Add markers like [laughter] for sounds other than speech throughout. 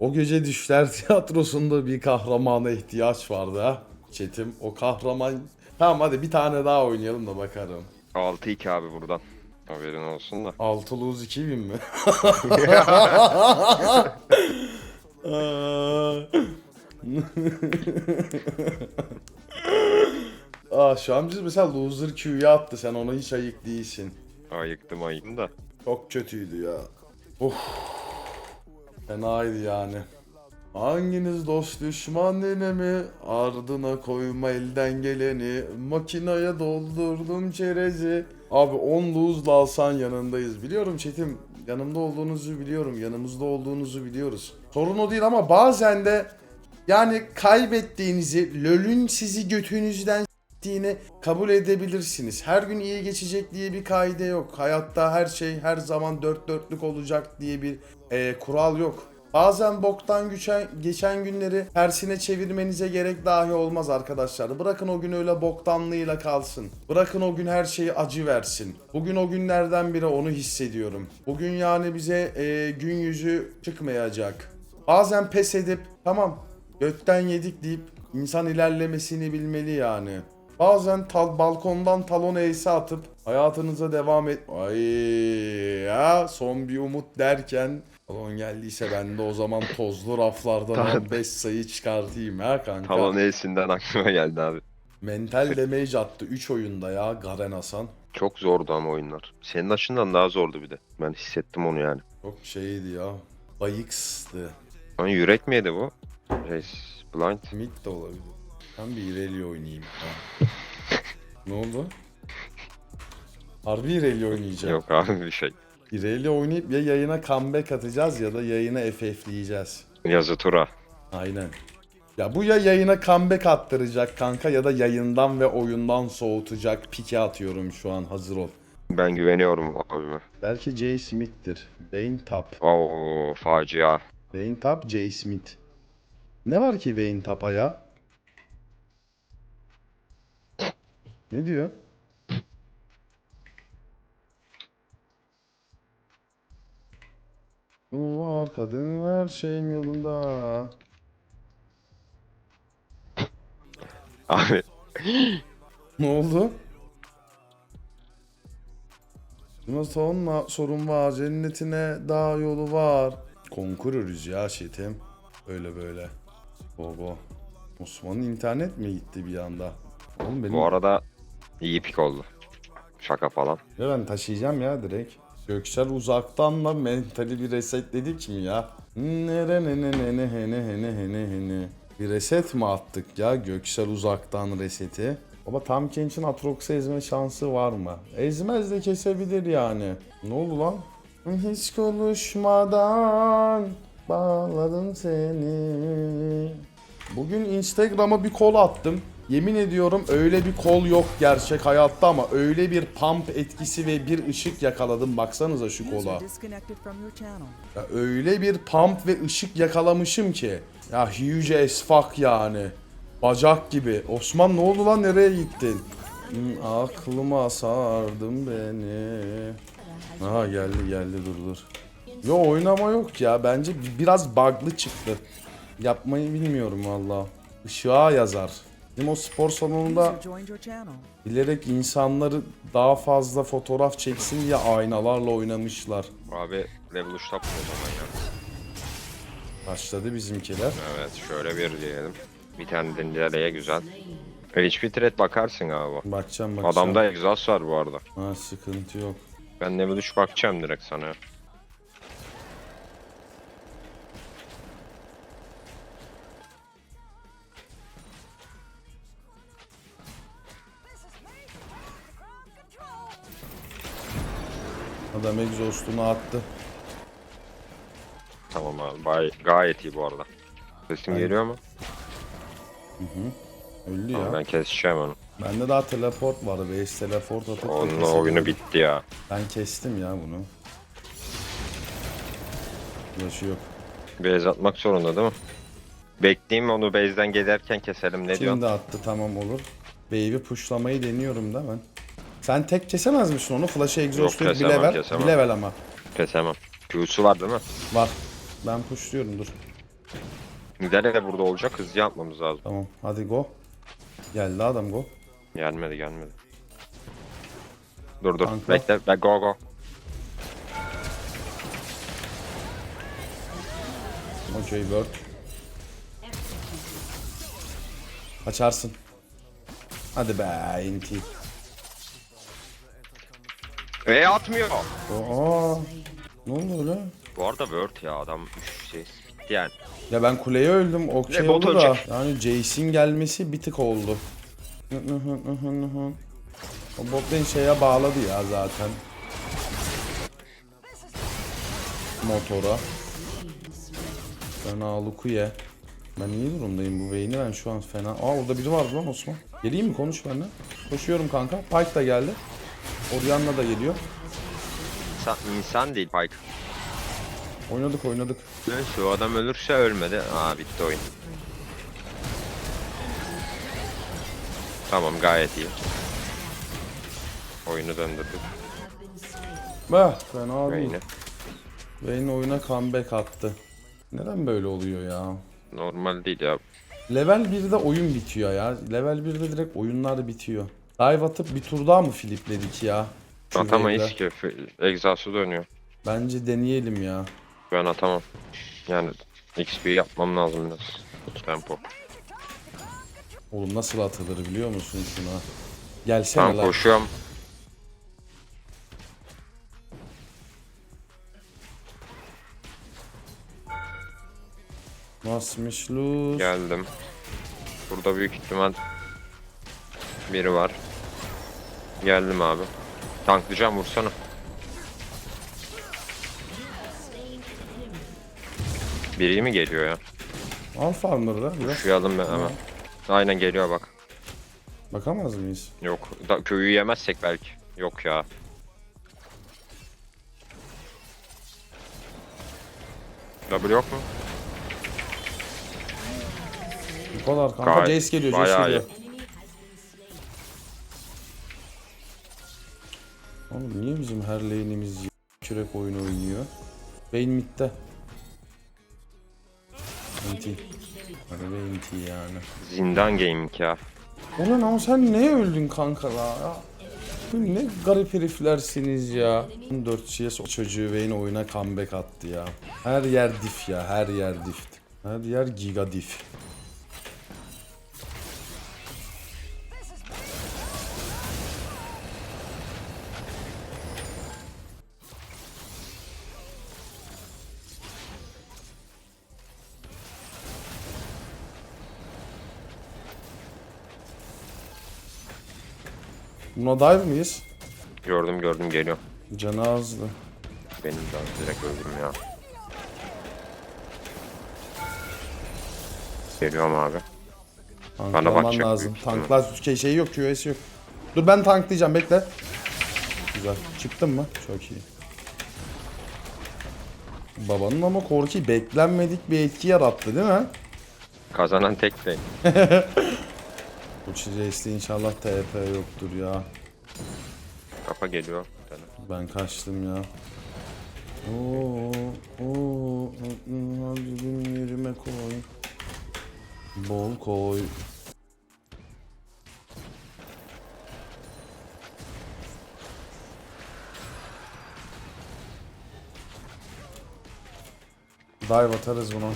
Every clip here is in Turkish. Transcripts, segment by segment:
O gece Düşler [laughs] Tiyatrosu'nda bir kahramana ihtiyaç vardı ha. Çetim o kahraman... Tamam hadi bir tane daha oynayalım da bakarım. 6-2 abi buradan. Haberin olsun da. 6 lose 2000 mi? [laughs] Aa, şu an biz mesela loser Q'ya attı sen ona hiç ayık değilsin. Ayıktım ayıktım da. Çok kötüydü ya. Of. Fenaydı yani. Hanginiz dost düşman mi? Ardına koyma elden geleni. Makinaya doldurdum çerezi. Abi 10 lose alsan yanındayız. Biliyorum Çetim. Yanımda olduğunuzu biliyorum. Yanımızda olduğunuzu biliyoruz. Sorun o değil ama bazen de yani kaybettiğinizi, LoL'ün sizi götünüzden s**tiğini kabul edebilirsiniz. Her gün iyi geçecek diye bir kaide yok. Hayatta her şey her zaman dört dörtlük olacak diye bir e, kural yok. Bazen boktan geçen, geçen günleri tersine çevirmenize gerek dahi olmaz arkadaşlar. Bırakın o gün öyle boktanlığıyla kalsın. Bırakın o gün her şeyi acı versin. Bugün o günlerden biri onu hissediyorum. Bugün yani bize e, gün yüzü çıkmayacak. Bazen pes edip tamam götten yedik deyip insan ilerlemesini bilmeli yani. Bazen tal balkondan talon eğsi atıp hayatınıza devam et. Ay ya son bir umut derken talon geldiyse ben de o zaman tozlu raflardan 5 sayı çıkartayım ha kanka. Talon E'sinden aklıma geldi abi. Mental damage attı 3 oyunda ya Garen Hasan. Çok zordu ama oyunlar. Senin açından daha zordu bir de. Ben hissettim onu yani. Çok şeydi ya. Bayıkstı. Lan yürek mi yedi bu? Reis Blind. Mid de olabilir. Ben bir Irelia oynayayım. Ha. ne oldu? Harbi Irelia oynayacağım. Yok abi bir şey. Irelia oynayıp ya yayına comeback atacağız ya da yayına FF'leyeceğiz. Yazı tura. Aynen. Ya bu ya yayına comeback attıracak kanka ya da yayından ve oyundan soğutacak. Pike atıyorum şu an hazır ol. Ben güveniyorum abime. Belki Jay Smith'tir. Vayne Tap. Oo facia. Vayne Tap, Jay Smith. Ne var ki Vayne Tap'a ya? Ne diyor? Var kadın her şeyin yolunda. Abi Ne oldu? Nasıl onunla sorun var. Cennetine daha yolu var. Konkurörüz ya şetim. Öyle böyle. Bobo. Osman'ın internet mi gitti bir anda? Oğlum benim... bu arada iyi pik oldu. Şaka falan. Ya ben taşıyacağım ya direkt. Göksel uzaktanla mentali bir resetledik mi ya? Nere ne ne ne ne he ne he ne he ne he ne. Bir reset mi attık ya Göksel uzaktan reseti? Ama Tam Kench'in Atrox'u ezme şansı var mı? Ezmez de kesebilir yani. Ne oldu lan? Hiç konuşmadan bağladım seni. Bugün Instagram'a bir kol attım. Yemin ediyorum öyle bir kol yok gerçek hayatta ama öyle bir pump etkisi ve bir ışık yakaladım. Baksanıza şu kola. Ya öyle bir pump ve ışık yakalamışım ki. Ya huge as fuck yani. Bacak gibi. Osman ne oldu lan nereye gittin? Hmm, aklıma sardın beni. Aha geldi geldi dur dur. Yo oynama yok ya. Bence bi- biraz bug'lı çıktı. Yapmayı bilmiyorum valla. Işığa yazar. Bizim o spor salonunda bilerek insanları daha fazla fotoğraf çeksin diye aynalarla oynamışlar. Abi level uçtap mı o zaman ya? Başladı bizimkiler. Evet şöyle bir diyelim. Bir tane dengeleye güzel. HP threat bakarsın abi. Bakacağım bakacağım. Adamda egzoz var bu arada. Ha sıkıntı yok. Ben level 3 bakacağım direkt sana. Adam egzostunu attı. Tamam abi. Bay, gayet iyi bu arada. Sesim Aynen. geliyor mu? Öldü Tamam, ya. ben keseceğim onu. Bende daha teleport vardı. Base teleport atıp da Onun oyunu bitti ya. Ben kestim ya bunu. Yaşı yok. Base atmak zorunda değil mi? Bekleyeyim onu base'den gelirken keselim ne diyorsun? Şimdi attı tamam olur. Baby pushlamayı deniyorum da ben. Sen tek kesemez misin onu? Flash'ı exhaust Yok, bir kesemem, level. kesemem. Bir level ama. Kesemem. Q'su var değil mi? Var. Ben pushluyorum dur. Nidale de burada olacak hızlı yapmamız lazım. Tamam hadi go. Geldi adam go. Gelmedi gelmedi. Dur dur Kanka. bekle be go go. Okey work. Açarsın. Hadi be inti. E atmıyor. Aa, ne oldu öyle? Bu arada Word ya adam üç şey bitti yani. Ya ben kuleye öldüm okey Ne, bot oldu da. ölecek. Yani Jace'in gelmesi bir tık oldu. O bot lane şeye bağladı ya zaten. Motora. Fena Lukuye. Ben iyi durumdayım bu Vayne'i ben şu an fena. Aa orada biri vardı lan Osman. Geleyim mi konuş benimle. Koşuyorum kanka. Pike da geldi. Orianna da geliyor. İnsan, insan değil Pike. Oynadık oynadık. Neyse o adam ölürse ölmedi. Aa bitti oyun. Tamam gayet iyi. Oyunu döndürdük. Bah fena değil. Vayne'i. Vayne oyuna comeback attı. Neden böyle oluyor ya? Normal değil ya. Level 1'de oyun bitiyor ya. Level 1'de direkt oyunlar bitiyor. Dive atıp bir tur daha mı flipledik ya? Şu Atamayız wave'le. ki. Egzası dönüyor. Bence deneyelim ya. Ben atamam. Yani XP yapmam lazım biraz. Tempo. Oğlum nasıl atılır biliyor musun şuna? Gelsene Tamam lan. koşuyorum. Nasılmış luz? Geldim. Burada büyük ihtimal biri var. Geldim abi. Tanklayacağım vursana. Biri mi geliyor ya? Al farmer'da biraz. Kuşuyalım ben hemen. Aynen geliyor bak. Bakamaz mıyız? Yok. Da, köyü yemezsek belki. Yok ya. W yok mu? Bu kadar kanka. Gayet- Jace geliyor, Jace bayağı geliyor. Oğlum niye bizim her lane'imiz kürek oyunu oynuyor? Vayne midde. NT. Hadi Vayne NT yani. Zindan gaming ya. Ulan ama sen neye öldün kanka la? Bu Ne garip heriflersiniz ya. 4 CS o çocuğu Vayne oyuna comeback attı ya. Her yer diff ya, her yer diff. Her yer giga diff. Buna dive mıyız? Gördüm gördüm geliyor. Canı azdı. Benim de direkt öldüm ya. Geliyorum abi. Tanklaman bakacak lazım. büyük ihtimal. Tanklar şey, şey yok, QS yok. Dur ben tanklayacağım bekle. Güzel. Çıktın mı? Çok iyi. Babanın ama Korki beklenmedik bir etki yarattı değil mi? Kazanan tek değil. [laughs] Bu Çireis'te inşallah TP yoktur ya. Kafa geliyor. bir tane. Ben kaçtım ya. Oo, oo, hadi gün yerime koy. Bol koy. Dive atarız bunu.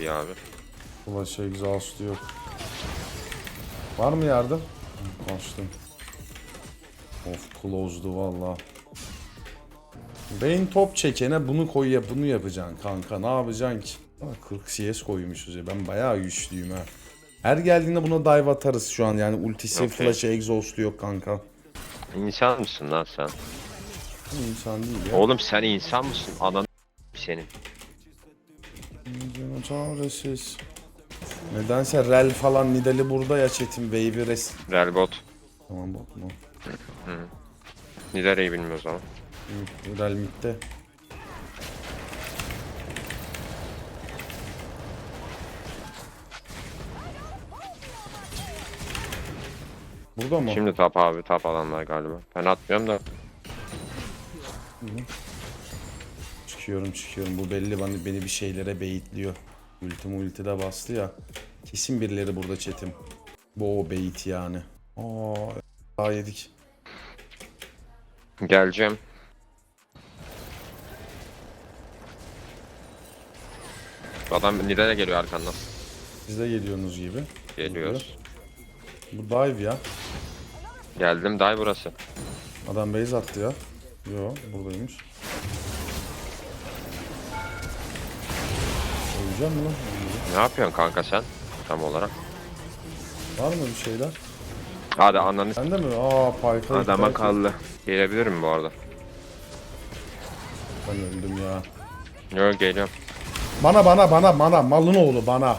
İyi abi. Flash exhaust yok. Var mı yardım? Hı, Kaçtım. Of close'du valla. Beyin top çekene bunu koy ya bunu yapacaksın kanka ne yapacaksın ki? Aa, 40 CS koymuşuz ya ben bayağı güçlüyüm ha. Her geldiğinde buna dive atarız şu an yani ultisi Okey. flash'ı exhaust'u yok kanka. İnsan mısın lan sen? İnsan değil ya. Oğlum sen insan mısın? Anan senin. Çaresiz. Nedense rel falan Nidali burada ya Çetin Wave'i res... Relbot. Tamam bot mu? Nidare'yi bilmiyoruz ama. Hı, Rel midde. Burada mı? Şimdi tap abi tap alanlar galiba. Ben atmıyorum da. Çıkıyorum çıkıyorum. Bu belli bana beni bir şeylere beyitliyor. Ultim ulti de bastı ya. Kesin birileri burada chatim. Bu o beyit yani. Aa, daha yedik. Geleceğim. Adam Nidalee geliyor arkandan. Siz de geliyorsunuz gibi. Geliyoruz. Bu dive ya. Geldim day burası. Adam base attı ya. Yo buradaymış. Öleceğim mi lan? Ne yapıyorsun kanka sen? Tam olarak. Var mı bir şeyler? Hadi ananı s- Sende mi? Aa Pyke'a adama kaldı. Gelebilirim bu arada. Ben öldüm ya. Yok geliyorum. Bana bana bana bana malın oğlu bana.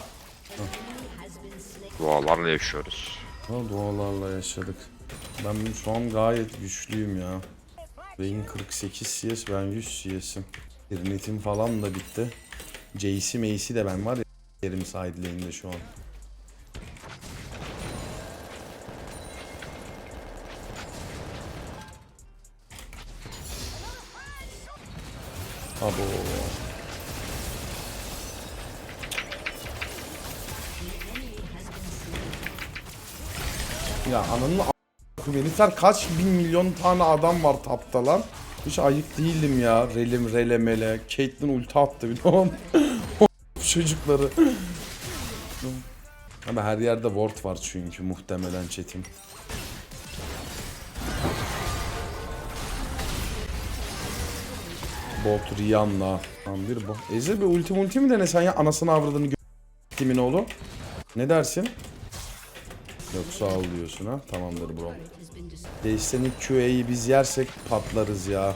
Dualarla yaşıyoruz. Ha, dualarla yaşadık. Ben şu an gayet güçlüyüm ya. Benim 48 CS ben 100 CS'im. İnternetim falan da bitti. JC Macy de ben var ya yerim side şu an. Abo. Ya ananın herifler kaç bin milyon tane adam var tapta lan. Hiç ayık değildim ya. Relim relemele. Caitlyn ulti attı bir de çocukları. Ama her yerde ward var çünkü muhtemelen chatim. Bot Rihanna. Tamam bir bu. Ezir bir ulti multi mi denesen ya anasını avradını gö- kimin oğlu? Ne dersin? Yok sağ ol diyorsun ha. Tamamdır bro. Değişsenin QA'yı biz yersek patlarız ya.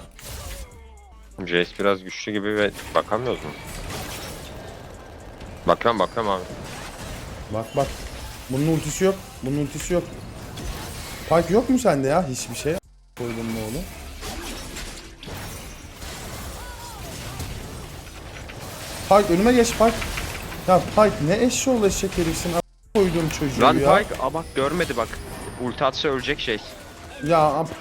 Jace biraz güçlü gibi ve bakamıyoruz mu? Bakıyorum bakıyorum abi. Bak bak. Bunun ultisi yok. Bunun ultisi yok. Pike yok mu sende ya? Hiçbir şey. Koydun mu oğlum? Pike önüme geç Pike. Ya Pike ne eşşoğlu eşek herifsin. A- Koydum çocuğu Lan ya. Pike aa bak görmedi bak. Ulti atsa ölecek şey. Ya a- Pike,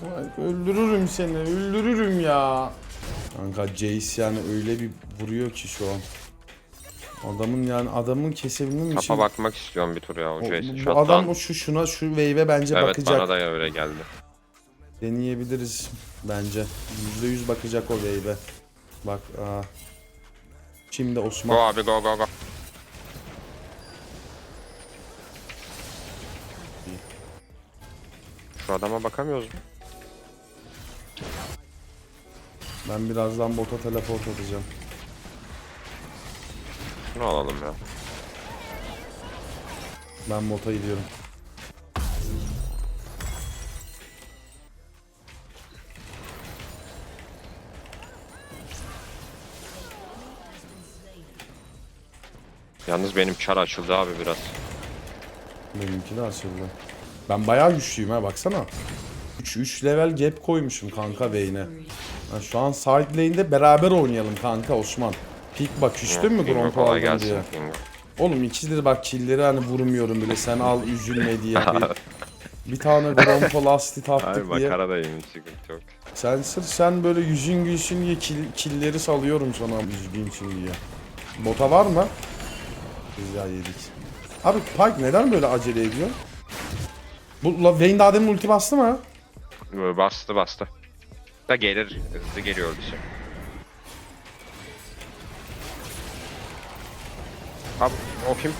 Pike, öldürürüm seni. Öldürürüm ya. Kanka Jace yani öyle bir vuruyor ki şu an. Adamın yani adamın kesebilmem için. Tapa bakmak istiyorum bir tur ya o O- Jace'i. bu adam o şu şuna şu wave'e bence Evet bakacak. bana da öyle geldi. Deneyebiliriz bence. %100 bakacak o wave'e. Bak aa. Şimdi Go Osman. abi go go go. Şu adama bakamıyoruz mu? Ben birazdan bota teleport atacağım. Şunu alalım ya. Ben bota gidiyorum. Yalnız benim çar açıldı abi biraz. Benimki de açıldı. Ben bayağı güçlüyüm ha baksana. 3 3 level gap koymuşum kanka Vayne'e. Ha, şu an side lane'de beraber oynayalım kanka Osman. Pik bak küstün mü Kingo Gromp kolay aldın diye. Oğlum ikizleri bak killleri hani vurmuyorum bile sen al üzülme diye. [laughs] Bir, bir tane Grompo lastit Abi attık diye. makara da iyiyim sıkıntı yok. Sen sırf sen böyle yüzün gülsün diye kill, killleri salıyorum sana üzgünsün diye. Bota var mı? Biz ya yedik. Abi Pike neden böyle acele ediyor? Bu la, Vayne daha demin ulti bastı mı? Bastı bastı. Da gelir hızlı geliyor dışı. Abi o kim?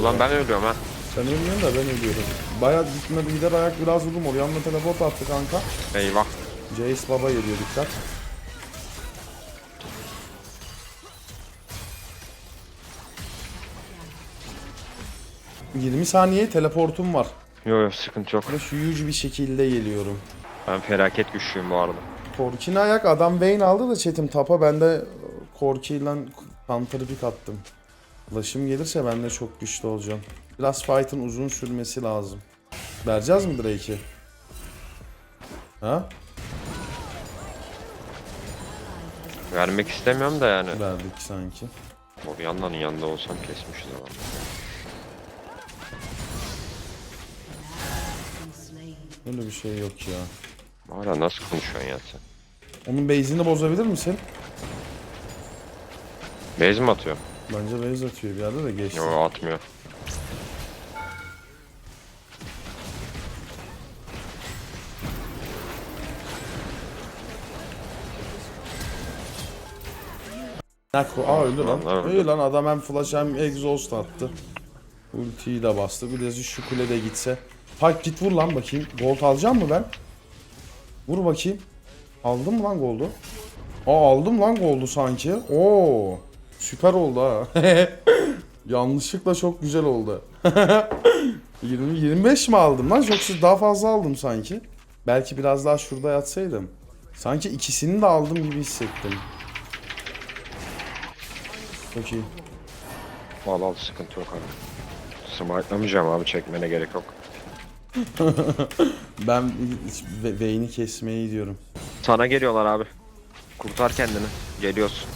Ulan ben ölüyorum ha. Sen ölmüyorsun da ben ölüyorum. Baya gitmedi gider ayak biraz vurdum oraya. Yanına teleport attı kanka. Eyvah. Jace baba geliyor dikkat. ...20 saniye teleportum var. Yok yok sıkıntı yok. Ve huge bir şekilde geliyorum. Ben felaket güçlüyüm bu arada. Korkin ayak adam Vayne aldı da chatim tapa ben de Korki ile counter pick attım. Ulaşım gelirse ben de çok güçlü olacağım. Biraz fight'ın uzun sürmesi lazım. Vereceğiz mi Drake'i? Ha? Vermek istemiyorum da yani. Verdik sanki. O yandanın yanında olsam kesmişiz ama. Öyle bir şey yok ya. Hala nasıl konuşuyorsun ya sen? Onun base'ini bozabilir misin? Base mi atıyor? Bence base atıyor bir yerde de geçti. Yo atmıyor. Nako, aa öldü lan. Lan, öldü. İyi lan adam hem flash hem exhaust attı. Ultiyi de bastı. Bir de şu kulede gitse. Pike git vur lan bakayım. Gold alacağım mı ben? Vur bakayım. Aldım mı lan gold'u? Aa aldım lan gold'u sanki. Oo. Süper oldu ha. [laughs] Yanlışlıkla çok güzel oldu. [laughs] 20 25 mi aldım lan? Yoksa daha fazla aldım sanki. Belki biraz daha şurada yatsaydım. Sanki ikisini de aldım gibi hissettim. Çok iyi. Al al sıkıntı yok abi. Smite'lamayacağım abi çekmene gerek yok. [laughs] Ben Vayne'i kesmeyi diyorum. Sana geliyorlar abi. Kurtar kendini. Geliyorsun.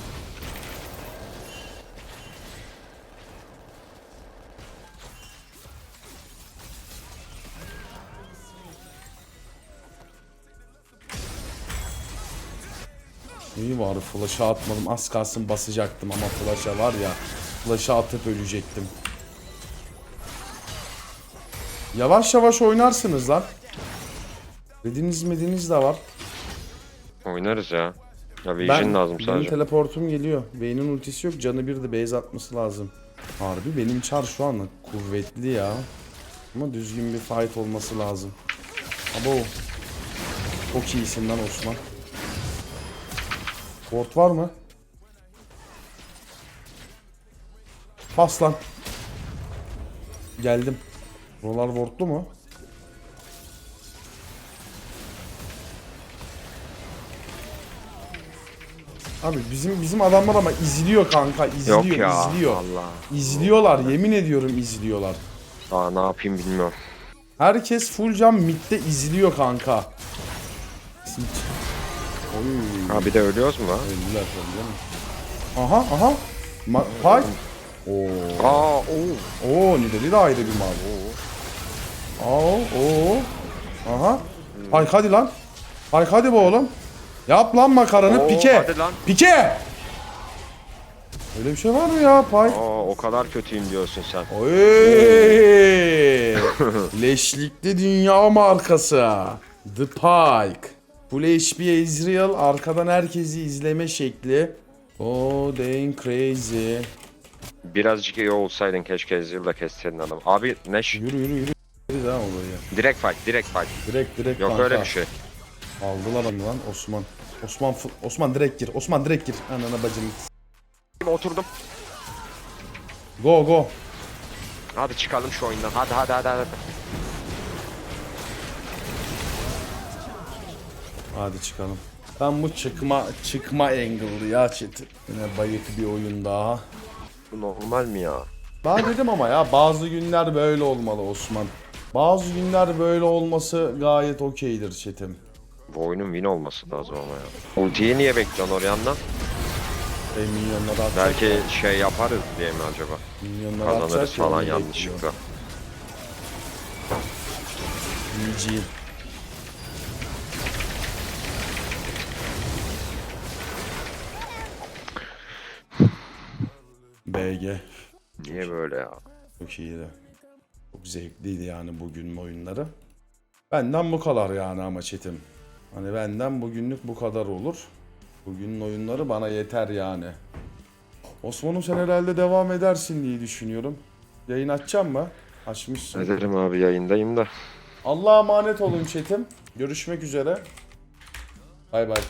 Var flash'a atmadım. Az kalsın basacaktım ama flash'a var ya. Flash'a atıp ölecektim. Yavaş yavaş oynarsınız lan. Rediniz mediniz de var. Oynarız ya. Ya Vision lazım benim sadece. teleportum geliyor. Vayne'in ultisi yok. Canı bir de base atması lazım. Harbi benim çar şu an kuvvetli ya. Ama düzgün bir fight olması lazım. Abo. Çok iyisin lan Osman. Ward var mı? Pas lan. Geldim. Rolar wardlu mu? Abi bizim bizim adamlar ama izliyor kanka izliyor Yok ya. izliyor. Allah. İzliyorlar yemin ediyorum izliyorlar. Daha ne yapayım bilmiyorum. Herkes full cam midde izliyor kanka. Oy. Ha bir de ölüyoruz mu lan? Öldüler canım. Aha aha. Ma Pay. Oo. Aa oo. Oo Nidali de ayrı bir mal. Oo. Oo. Aha. Pay hadi lan. Pay hadi bu oğlum. Yap lan makaranı Oo, pike. hadi lan. Pike. Öyle bir şey var mı ya Pay? Aa o kadar kötüyüm diyorsun sen. Oy! [laughs] Leşlikli dünya markası. The Pike. Full HP Israel arkadan herkesi izleme şekli. Oh dang crazy. Birazcık iyi olsaydın keşke Ezreal'da kesseydin adam. Abi Neş Yürü yürü yürü. Yürü daha olayı. direkt fight direkt fight. Direkt direkt Yok kanka. öyle bir şey. Aldılar onu lan Osman. Osman fu- Osman direkt gir. Osman direkt gir. Anana bacını. Oturdum. Go go. Hadi çıkalım şu oyundan. Hadi hadi hadi hadi. Hadi çıkalım. Ben bu çıkma çıkma angle'lı ya chat. Yine bayık bir oyun daha. Bu normal mi ya? Ben dedim ama ya bazı günler böyle olmalı Osman. Bazı günler böyle olması gayet okeydir chatim. Bu oyunun win olması lazım ama ya. Ultiyi niye bekliyorsun Orion'dan? E, milyonları atacak. Belki şey yaparız diye mi acaba? milyonları Kazanırız atacak ya, falan onu bekliyor. yanlışlıkla. GG. BG. Niye böyle ya? Çok iyiydi. Çok zevkliydi yani bugünün oyunları. Benden bu kadar yani ama çetim. Hani benden bugünlük bu kadar olur. Bugünün oyunları bana yeter yani. Osman'ım sen herhalde devam edersin diye düşünüyorum. Yayın açacağım mı? Açmışsın. Ederim abi yayındayım da. Allah'a emanet olun çetim. Görüşmek üzere. Bay bay.